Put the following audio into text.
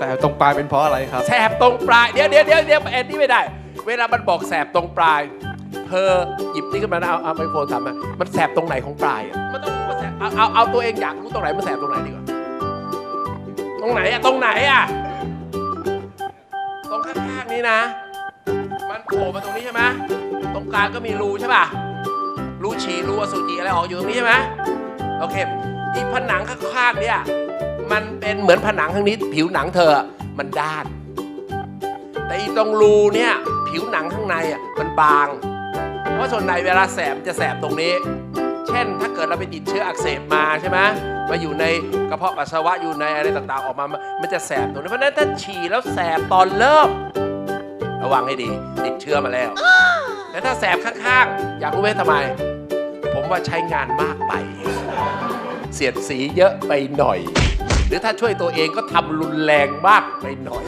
แสบตรงปลายเป็นเพราะอะไรครับ แสบตรงปลาย เดี๋ยวเดี๋ยวเดี๋ยวเดี๋ยวแอนนี่ไม่ได้ เวลามันบอกแสบตรงปลาย เธอหยิบนี่ขึ้นมานะเอาเอาไมโครโฟนทำมามันแสบตรงไหนของปลายอะมันต้องรู้ว่าแสบเอาเอาเอาตัวเองอยากรู้ตรงไหนมันแสบตรงไหนดีกว่า ตรงไหนอะตรงไหนอะตรงข้างๆนี้นะ มันโผล่มาตรงนี้ใช่ไหมตรงกลางก็มีรูใช่ป่ะ รูฉี่รูอสุจิอะไรออกอยู่ตรงนี้ใช่ไหมโอเค อีผนังข้างๆเนี่ย มันเป็นเหมือนผนังข้างนี้ ผิวหนังเธอมันด้าน แต่อีตรงรูเนี่ยผิวหนังข้างในอะมันบาง เพราะส่วนในเวลาแสบจะแสบตรงนี้ เช่นถ้าเกิดเราไปติดเชื้ออักเสบมาใช่ไหมมาอยู่ในกระเพาะปัสสาวะอยู่ในอะไรต่างๆ ออกมา มันจะแสบตรงนี้ เพราะนั้นถ้าฉี่แล้วแสบตอนเริ่ม ระวังให้ดี ติดเชื้อมาแล้ว แต่ถ้าแสบข้างๆ อยากรู้ไหมทำไม ผมว่าใช้งานมากไป เสียดสีเยอะไปหน่อย รือถ้าช่วยตัวเองก็ทำรุนแรงมากไปหน่อย